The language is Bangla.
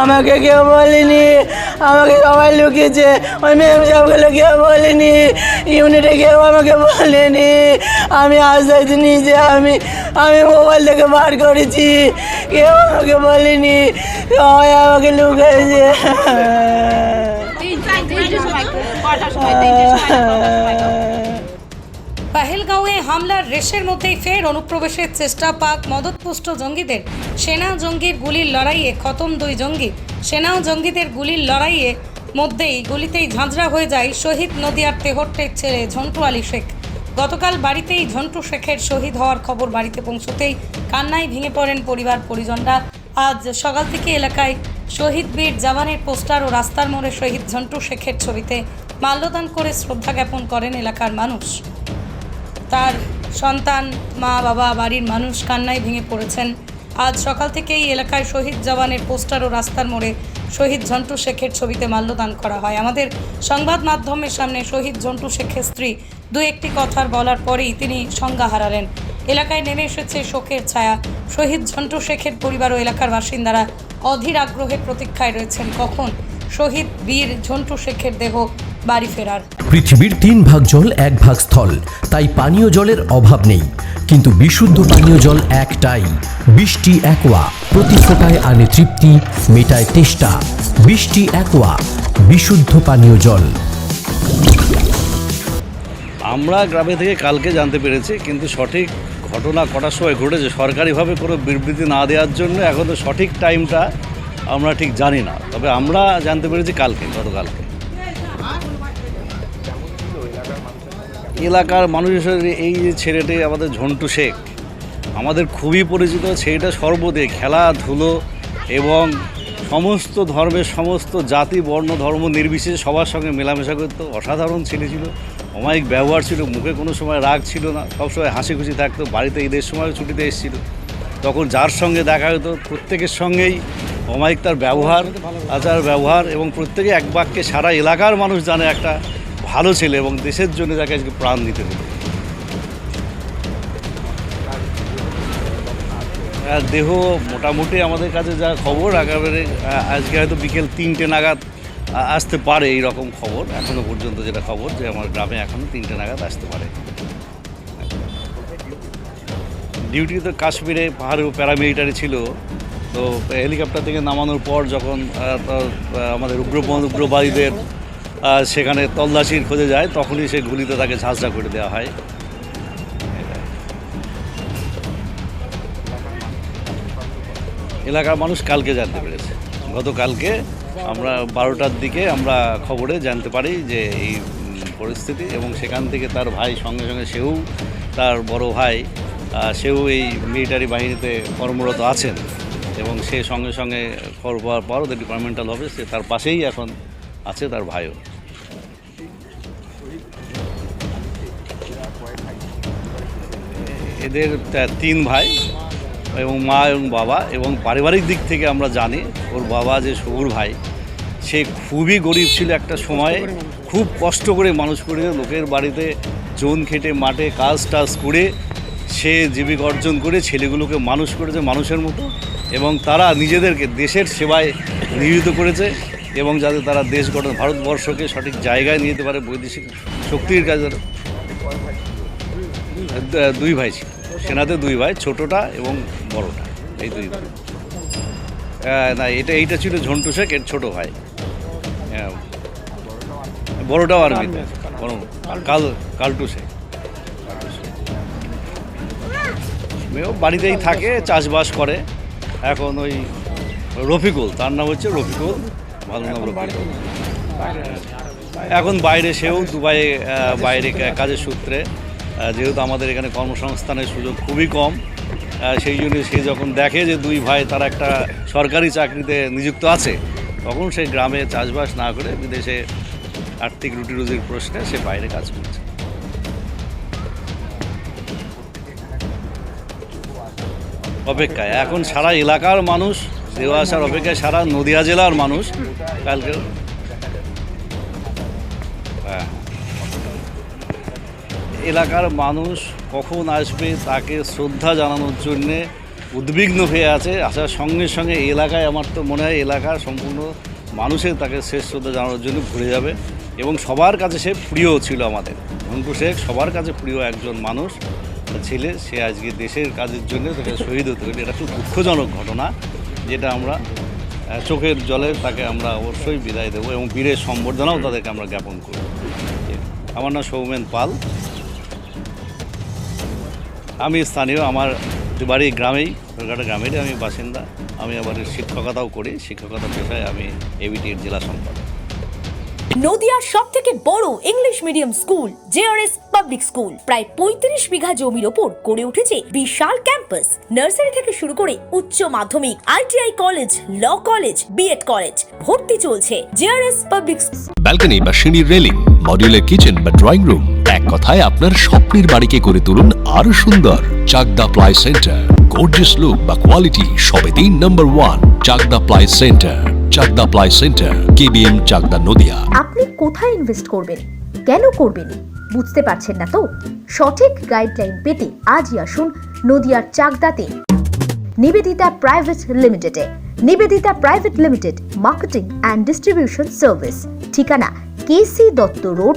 আমাকে কেউ বলেনি। আমাকে সবাই লুকিয়েছে। ওই ম্যাম সাহেবগুলো কেউ বলেনি। ইউনিটে কেউ আমাকে বলেনি। আমি আস্তে নিজে আমি আমি মোবাইল থেকে বার করেছি। কেউ আমাকে বলেনি। সবাই আমাকে লুকিয়েছে। সময়? পাহেলগাঁওয়ে হামলার রেশের মধ্যেই ফের অনুপ্রবেশের চেষ্টা। পাক মদতপুষ্ট জঙ্গিদের সেনা জঙ্গির গুলির লড়াইয়ে খতম দুই জঙ্গি। সেনা জঙ্গিদের গুলির লড়াইয়ে মধ্যেই গুলিতেই ঝাঁঝরা হয়ে যায় শহীদ নদিয়ার তেহট্টের ছেলে ঝন্টু আলী শেখ। গতকাল বাড়িতেই ঝন্টু শেখের শহীদ হওয়ার খবর বাড়িতে পৌঁছতেই কান্নায় ভেঙে পড়েন পরিবার পরিজনরা। আজ সকাল থেকে এলাকায় শহীদ বীর জওয়ানের পোস্টার ও রাস্তার মোড়ে শহীদ ঝন্টু শেখের ছবিতে মাল্যদান করে শ্রদ্ধা জ্ঞাপন করেন এলাকার মানুষ। তার সন্তান, মা, বাবা, বাড়ির মানুষ কান্নায় ভেঙে পড়েছেন। আজ সকাল থেকেই এলাকায় শহীদ জওয়ানের পোস্টার ও রাস্তার মোড়ে শহীদ ঝন্টু শেখের ছবিতে মাল্যদান করা হয়। আমাদের সংবাদ মাধ্যমের সামনে শহীদ ঝন্টু শেখের স্ত্রী দু একটি কথার বলার পরেই তিনি সংজ্ঞা হারালেন। এলাকায় নেমে এসেছে শোকের ছায়া। শহীদ ঝন্টু শেখের পরিবার ও এলাকার বাসিন্দারা অধীর আগ্রহে প্রতীক্ষায় রয়েছেন কখন শহীদ বীর ঝন্টু শেখের দেহ বাড়ি ফেরার। পৃথিবীর তিন ভাগ জল এক ভাগ স্থল তাই পানীয় জলের অভাব নেই। কিন্তু বিশুদ্ধ পানীয় জল একটাই বৃষ্টি একোয়া প্রতি ফোটায় আনে তৃপ্তি মেটায় তেষ্টা। বৃষ্টি একোয়া বিশুদ্ধ পানীয় জল। আমরা গ্রামে থেকে কালকে জানতে পেরেছি কিন্তু সঠিক ঘটনা কটার সময় ঘটেছে সরকারিভাবে কোনো বিবৃতি না দেওয়ার জন্য এখন তো সঠিক টাইমটা আমরা ঠিক জানি না। তবে আমরা জানতে পেরেছি কালকে গতকালকে। এলাকার মানুষের এই যে ছেলেটি আমাদের ঝন্টু শেখ, আমাদের খুবই পরিচিত ছেলেটা সর্বদে খেলাধুলো এবং সমস্ত ধর্মের সমস্ত জাতি, বর্ণ, ধর্ম নির্বিশেষে সবার সঙ্গে মেলামেশা করতো। অসাধারণ ছেলে ছিল, অমায়িক ব্যবহার ছিল, মুখে কোনো সময় রাগ ছিল না সবসময় হাসি খুশি থাকতো, বাড়িতে ঈদের সময় ছুটিতে এসেছিল। তখন যার সঙ্গে দেখা হতো, প্রত্যেকের সঙ্গেই অমায়িক তার ব্যবহার আচার ব্যবহার এবং প্রত্যেকে এক বাক্যে সারা এলাকার মানুষ জানে একটা ভালো ছেলে এবং দেশের জন্য যাকে আজকে প্রাণ দিতে হলো। দেহ মোটামুটি আমাদের কাছে যা খবর আহ, আজকে হয়তো বিকেল তিনটে নাগাদ আসতে পারে এই রকম খবর এখনও পর্যন্ত যেটা খবর যে আমার গ্রামে এখনও তিনটে নাগাদ আসতে পারে। ডিউটি তো কাশ্মীরে পাহাড়ে প্যারামিলিটারি ছিল তো হেলিকপ্টার থেকে নামানোর পর যখন আমাদের উগ্র উগ্রবাদীদের সেখানে তল্লাশির খোঁজে যায়, তখনই সে গুলিতে তাকে ঝাঁঝরা করে দেওয়া হয়। এলাকার মানুষ কালকে জানতে পেরেছে। গতকালকে আমরা বারোটার দিকে আমরা খবরে জানতে পারি যে এই পরিস্থিতি এবং সেখান থেকে তার ভাই, সঙ্গে সঙ্গে সেও তার বড় ভাই সেও এই মিলিটারি বাহিনীতে কর্মরত আছেন এবং সে সঙ্গে সঙ্গে খবর পাওয়ার পর ডিপার্টমেন্টাল হবে সে তার পাশেই এখন আছে তার ভাইও। এদের তিন ভাই এবং মা এবং বাবা এবং পারিবারিক দিক থেকে আমরা জানি ওর বাবা যে সবুর ভাই, সে খুবই গরিব ছিল একটা সময়ে, খুব কষ্ট করে মানুষ করে লোকের বাড়িতে জোন খেটে, মাঠে কাজ টাজ করে সে জীবিকা অর্জন করে ছেলেগুলোকে মানুষ করেছে মানুষের মতো এবং তারা নিজেদেরকে দেশের সেবায় নিয়োজিত করেছে এবং যাতে তারা দেশ গঠন, ভারতবর্ষকে সঠিক জায়গায় নিয়ে যেতে পারে বৈদেশিক শক্তির কাজে দু- দুই ভাই ছিল। সেনাতে দুই ভাই ছোটটা এবং বড়টা এই দুই ভাই। না এটা এইটা ছিল ঝন্টু শেখ এর ছোট ভাই। হ্যাঁ। বড়টাও আর্মিতে বড় কাল কালটু শেখ। মেয়েও বাড়িতেই থাকে চাষবাস করে। এখন ওই রফিকুল তার নাম হচ্ছে রফিকুল ভালো নাম রফিকুল। এখন বাইরে সেও দুবাইয়ে বাইরে কাজের সূত্রে যেহেতু আমাদের এখানে কর্মসংস্থানের সুযোগ খুবই কম সেই জন্য সে যখন দেখে যে দুই ভাই তারা একটা সরকারি চাকরিতে নিযুক্ত আছে, তখন সে গ্রামে চাষবাস না করে বিদেশে আর্থিক রুটি রুজির প্রশ্নে সে বাইরে কাজ করছে। অপেক্ষায়, এখন সারা এলাকার মানুষ, দেওয়া আসার অপেক্ষায় সারা নদিয়া জেলার মানুষ কালকে হ্যাঁ। এলাকার মানুষ কখন আসবে তাকে শ্রদ্ধা জানানোর জন্যে উদ্বিগ্ন হয়ে আছে। আসার সঙ্গে সঙ্গে এলাকায় আমার তো মনে হয় এলাকা সম্পূর্ণ মানুষের তাকে শেষ শ্রদ্ধা জানানোর জন্য ঘুরে যাবে এবং সবার কাছে সে প্রিয় ছিল আমাদের। ঝন্টু শেখ সবার কাছে প্রিয় একজন মানুষ ছেলে, সে আজকে দেশের কাজের জন্য তাকে শহীদ হতে হলো এটা খুব দুঃখজনক ঘটনা যেটা আমরা চোখের জলে তাকে আমরা অবশ্যই বিদায় দেবো এবং বীরের সম্বর্ধনাও তাদেরকে আমরা জ্ঞাপন করব। আমার নাম সৌমেন পাল। আমি স্থানীয় আমার বাড়ি গ্রামেই কলকাতা গ্রামেরই আমি বাসিন্দা। আমি আবার শিক্ষকতাও করি শিক্ষকতা পেশায় আমি এবিটির জেলা সম্পাদক। নদিয়ার সব থেকে বড় English medium school JRS public school প্রায় পঁয়ত্রিশ বিঘা জমির ওপর গড়ে উঠেছে বিশাল ক্যাম্পাস নার্সারি থেকে শুরু করে উচ্চ মাধ্যমিক ITI college law college BEd college ভর্তি চলছে জেআরএস পাবলিক ব্যালকনি বা সিঁড়ির রেলিং মডিউলার কিচেন বা ড্রয়িং রুম এক কথায় আপনার স্বপ্নের বাড়িকে করে তুলুন আরও সুন্দর। Chakdah ply centre. Gorgeous look বা কোয়ালিটি সবে তিন number one Chakdah ply centre. Chakdah ply centre. KBM Chakdah Nadia. আপনি কোথায় ইনভেস্ট করবেন? কেন করবেন? বুঝতে পারছেন না তো? সঠিক গাইডলাইন পেতে আজই আসুন নদিয়ার চাকদাতে। নিবেদিতা প্রাইভেট লিমিটেডে Nivedita private limited marketing and distribution service ঠিকানা কেসি দত্ত রোড